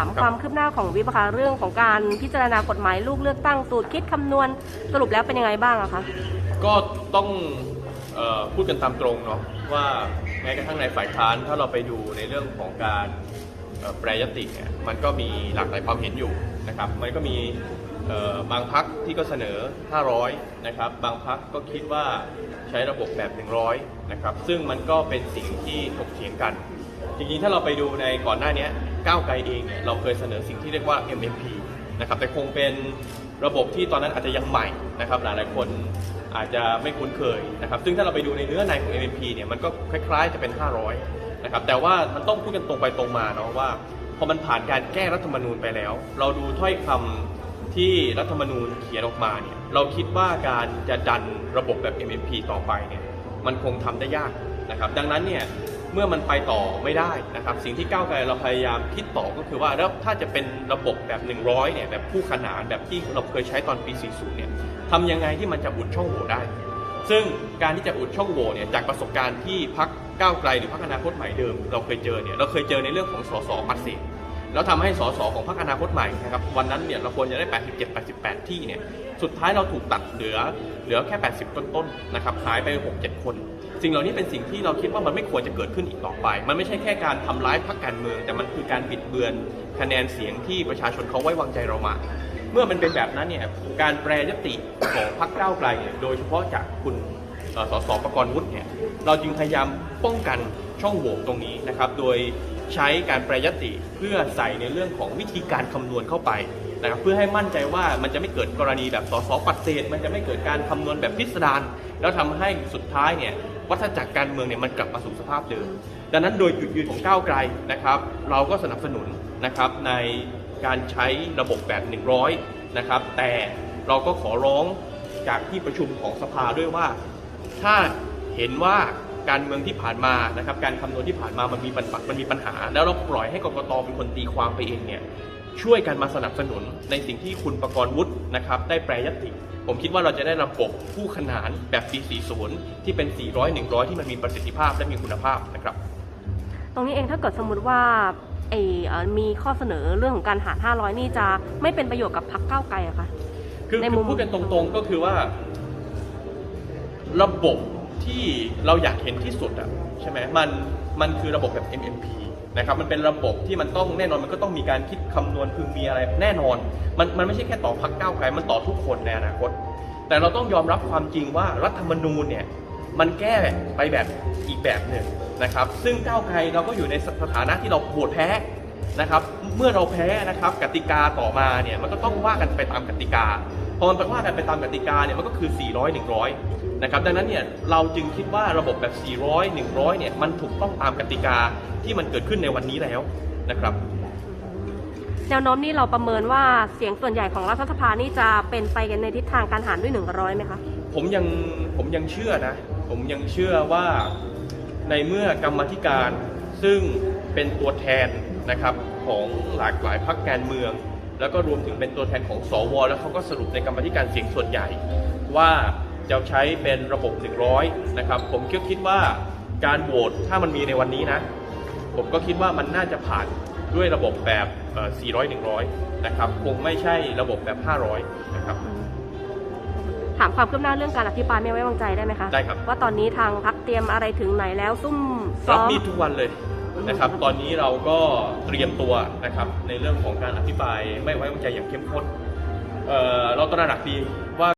ถามความคืบหน้าของวิปคะเรื่องของการพิจารณากฎหมายลูกเลือกตั้งสูตรคิดคำนวณสรุปแล้วเป็นยังไงบ้างอะคะก็ต้องเออพูดกันตามตรงเนาะว่าแม้กระทั่งในฝ่ายค้านถ้าเราไปดูในเรื่องของการเอ่อแปรยติเนี่ยมันก็มีหลากหลายความเห็นอยู่นะครับมันก็มีเอ่อบางพักที่ก็เสนอ 500 นะครับ บางพักก็คิดว่าใช้ระบบแบบ 100 นะครับ ซึ่งมันก็เป็นสิ่งที่ถกเถียงกัน จริงๆ ถ้าเราไปดูในก่อนหน้านี้ ก้าวไกลเองเนี่ยเราเคยเสนอสิ่งที่เรียกว่า MMP นะครับแต่คงเป็นระบบที่ตอนนั้นอาจจะยังใหม่นะครับหลายๆคนอาจจะไม่คุ้นเคยนะครับซึ่งถ้าเราไปดูในเนื้อในของ MMP เนี่ยมันก็คล้ายๆจะเป็น 500นะครับแต่ว่ามันต้องพูดกันตรงไปตรงมาเนาะว่าพอมันผ่านการแก้รัฐธรรมนูญไปแล้ว เราดูถ้อยคำที่รัฐธรรมนูญเขียนออกมาเนี่ยเราคิดว่าการจะดันระบบแบบ MMP ต่อไปเนี่ยมันคงทำได้ยากนะครับดังนั้นเนี่ย เมื่อมันไปต่อไม่ได้นะครับ สิ่งที่ก้าวไกลเราพยายามคิดต่อก็คือว่าแล้วถ้าจะเป็นระบบแบบ 100เนี่ยแบบคู่ขนานแบบที่เราเคยใช้ตอนปี 40เนี่ยทำยังไงที่มันจะอุดช่องโหว่ได้ ซึ่งการที่จะอุดช่องโหว่เนี่ยจากประสบการณ์ที่พักก้าวไกลหรือพักอนาคตใหม่เดิม เราเคยเจอเนี่ยเราเคยเจอในเรื่องของสสปัดเศษแล้วทำให้สสของพรรคอนาคตใหม่นะครับวันนั้นเนี่ยเราควรจะได้ 87 88 ที่เนี่ยสุดท้ายเราถูกตัดเหลือเหลือแค่ 80 ต้นๆนะครับหายไป 6-7 คน สิ่งเหล่านี้เป็นสิ่งที่เราคิดว่ามันไม่ควรจะเกิดขึ้นอีกต่อไป มันไม่ใช่แค่การทำร้ายพรรคการเมือง แต่มันคือการบิดเบือนคะแนนเสียงที่ประชาชนเขาไว้วางใจเรามา เมื่อมันเป็นแบบนั้นเนี่ยการแปรยติของพรรคก้าวไกลเนี่ยโดยเฉพาะจากคุณสสประกรณ์วุฒิเนี่ยเราจึงพยายามป้องกันช่องโหว่ตรงนี้นะครับ โดยใช้การแปรยติเพื่อใส่ในเรื่องของวิธีการคำนวณเข้าไปนะครับเพื่อให้มั่นใจว่ามันจะไม่เกิดกรณีแบบสสปัดเศษ มันจะไม่เกิดการคำนวณแบบพิสดารแล้วทำให้สุดท้ายเนี่ย วัฏจักรการเมืองเนี่ยมันกลับมาสู่สภาพเดิม ดังนั้นโดยจุดยืนของก้าวไกลนะครับ เราก็สนับสนุนนะครับในการใช้ระบบแบบ 100 นะครับ แต่เราก็ขอร้องจากที่ประชุมของสภาด้วยว่า ถ้าเห็นว่าการเมืองที่ผ่านมานะครับ การคำนวณที่ผ่านมามันมีปัญหามันมีปัญหา แล้วเราปล่อยให้กรกตเป็นคนตีความไปเองเนี่ยช่วยกันมาสนับสนุนในสิ่งที่คุณประกรณ์วุฒินะครับ ได้แปรยติ ผมคิดว่าเราจะได้ระบบคู่ขนานแบบปี40 ที่เป็น 400 100 ที่มันมีประสิทธิภาพและมีคุณภาพนะครับ ตรงนี้เองถ้าเกิดสมมติว่าไอเอ่อมีข้อเสนอเรื่องของการหาร500 นี่จะไม่เป็นประโยชน์กับพรรคก้าวไกลอะคะคือในคืมุอมพูดกันตรงๆก็คือว่า ระบบที่เราอยากเห็นที่สุดอะใช่ไหมมันมันคือระบบแบบ MMP นะครับมันเป็นระบบที่มันต้องแน่นอนมันก็ต้องมีการคิดคำนวณคือมีอะไรแน่นอน มันมันไม่ใช่แค่ต่อพักก้าไกลมันต่อทุกคนในอนาคต แต่เราต้องยอมรับความจริงว่ารัฐธรรมนูญเนี่ยมันแก้ไปแบบอีกแบบหนึ่งนะครับซึ่งก้าวไกลเราก็อยู่ในสถานะที่เราโหวตแพ้นะครับเมื่อเราแพ้นะครับกติกาต่อมาเนี่ยมันก็ต้องว่ากันไปตามกติกา พอมันไปว่ากันไปตามกติกาเนี่ยมันก็คือ 400 100 นะครับ ดังนั้นเนี่ยเราจึงคิดว่าระบบแบบ 400 100 เนี่ยมันถูกต้องตามกติกาที่มันเกิดขึ้นในวันนี้แล้วนะครับ แนวโน้มนี่เราประเมินว่าเสียงส่วนใหญ่ของรัฐสภานี่จะเป็นไปกันในทิศทางการหารด้วย 100ไหมคะ ผมยังผมยังเชื่อนะ ผมยังเชื่อว่าในเมื่อกรรมาธิการซึ่งเป็นตัวแทนนะครับของหลากหลายพรรคการเมือง แล้วก็รวมถึงเป็นตัวแทนของสว แล้วเขาก็สรุปในกรรมาธิการเสียงส่วนใหญ่ ว่าจะใช้เป็นระบบ 100 นะครับ ผมก็คิดว่าการโหวตถ้ามันมีในวันนี้นะ ผมก็คิดว่ามันน่าจะผ่านด้วยระบบแบบเอ่อ400 100 นะครับ คงไม่ใช่ระบบแบบ 500 นะครับถามความคืบหน้าเรื่องการอภิปรายไม่ไว้วางใจได้ไหมคะ ได้ครับ ว่าตอนนี้ทางพักเตรียมอะไรถึงไหนแล้วซุ่มซ้รัอบมมีดทุกวันเลย นะครับ ตอนนี้เราก็เตรียมตัวนะครับในเรื่องของการอภิปรายไม่ไว้วางใจอย่างเข้มข้นเเราตระหนักดีว่า